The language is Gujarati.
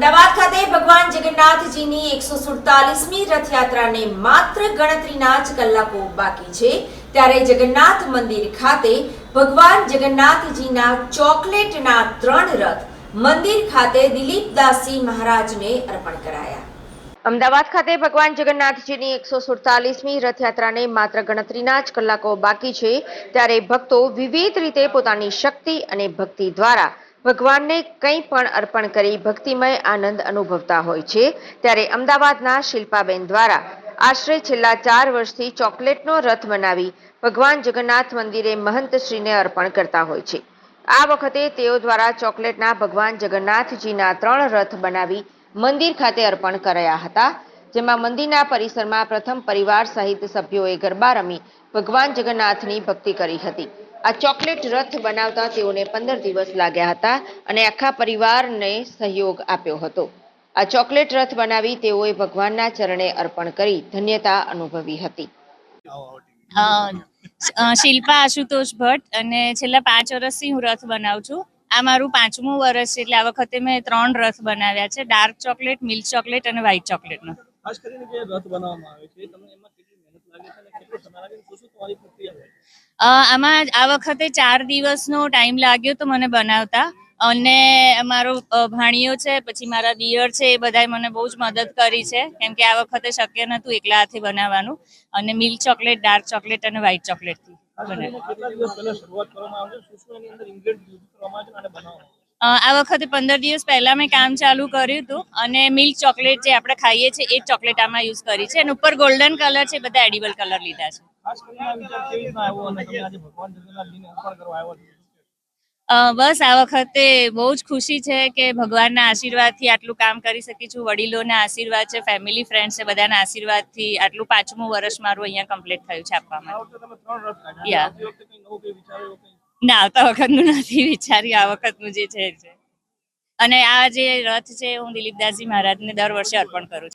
અમદાવાદ ખાતે ભગવાન જગન્નાથજીની એકસો સુડતાલીસમી રથયાત્રાને માત્ર ગણતરીના જ કલાકો બાકી છે. ત્યારે જગન્નાથ મંદિર ખાતે ભગવાન જગન્નાથજીના ચોકલેટના ત્રણ રથ મંદિર ખાતે દિલીપદાસજી મહારાજને અર્પણ કરાયા. અમદાવાદ ખાતે ભગવાન જગન્નાથજીની એકસો સુડતાલીસમી રથયાત્રાને માત્ર ગણતરીના જ કલાકો બાકી છે. ત્યારે ભક્તો વિવિધ રીતે પોતાની શક્તિ અને ભક્તિ દ્વારા ભગવાનને કંઈ પણ અર્પણ કરી ભક્તિમય આનંદ અનુભવતા હોય છે, ત્યારે અમદાવાદના શિલ્પાબેન દ્વારા આશરે છેલ્લા ચાર વર્ષથી ચોકલેટનો રથ બનાવી ભગવાન જગન્નાથ મંદિરે મહંતશ્રીને અર્પણ કરતા હોય છે. આ વખતે તેઓ દ્વારા ચોકલેટના ભગવાન જગન્નાથજીના ત્રણ રથ બનાવી મંદિર ખાતે અર્પણ કરાયા હતા, જેમાં મંદિરના પરિસરમાં પ્રથમ પરિવાર સહિત સભ્યોએ ગરબા રમી ભગવાન જગન્નાથની ભક્તિ કરી હતી. આ ચોકલેટ રથ બનાવતા તેઓને પંદર દિવસ લાગ્યા હતા અને આખા પરિવારને સહયોગ આપ્યો હતો. આ ચોકલેટ રથ બનાવી તેઓએ ભગવાનના ચરણે અર્પણ કરી ધન્યતા અનુભવી હતી. શિલ્પા આશુતોષ ભટ્ટ અને છેલ્લા પાંચ વર્ષથી હું રથ બનાવું છું. આ મારું પાંચમું વર્ષ છે એટલે આ વખતે મેં ત્રણ રથ બનાવ્યા છે ડાર્ક ચોકલેટ મિલ્ક ચોકલેટ અને વ્હાઇટ ચોકલેટનો. ખાસ કરીને જે રથ બનાવવામાં આવે છે તમને એમાં કેટલી મહેનત લાગે છે અને કેટલો સમય લાગે છે? શું શું તમારી પ્રક્રિયા હોય? આમાં આ વખતે ચાર દિવસનો ટાઈમ લાગ્યો તો મને બનાવતા. અને મારો ભાણિયો છે પછી મારા દિયર છે એ બધાએ મને બહુ જ મદદ કરી છે. કેમ કે આ વખતે શક્ય નહોતું એકલા હાથે બનાવવાનું. અને મિલ્ક ચોકલેટ ડાર્ક ચોકલેટ અને વ્હાઇટ ચોકલેટથી ખાસ આ વખતે પંદર દિવસ પહેલા મેં કામ ચાલુ કર્યું હતું અને મિલ્ક ચોકલેટ જે આપણે ખાઈએ છીએ એ ચોકલેટ આમાં યુઝ કરી છે. અને ઉપર ગોલ્ડન કલર છે બધા એડિબલ કલર લીધા છે. બસ આ વખતે બહુ જ ખુશી છે કે ભગવાનના આશીર્વાદથી આટલું કામ કરી શકી છું. વડીલોના આશીર્વાદ છે ફેમિલી ફ્રેન્ડ છે બધાના આશીર્વાદથી આટલું પાંચમું વર્ષ મારું અહીંયા કમ્પ્લીટ થયું છે આપવામાં. ના, આવતા વખતનું નથી વિચાર્યું. આ વખતનું જે છે અને આ જે રથ છે, હું દિલીપદાસજી મહારાજને દર વર્ષે અર્પણ કરું છું.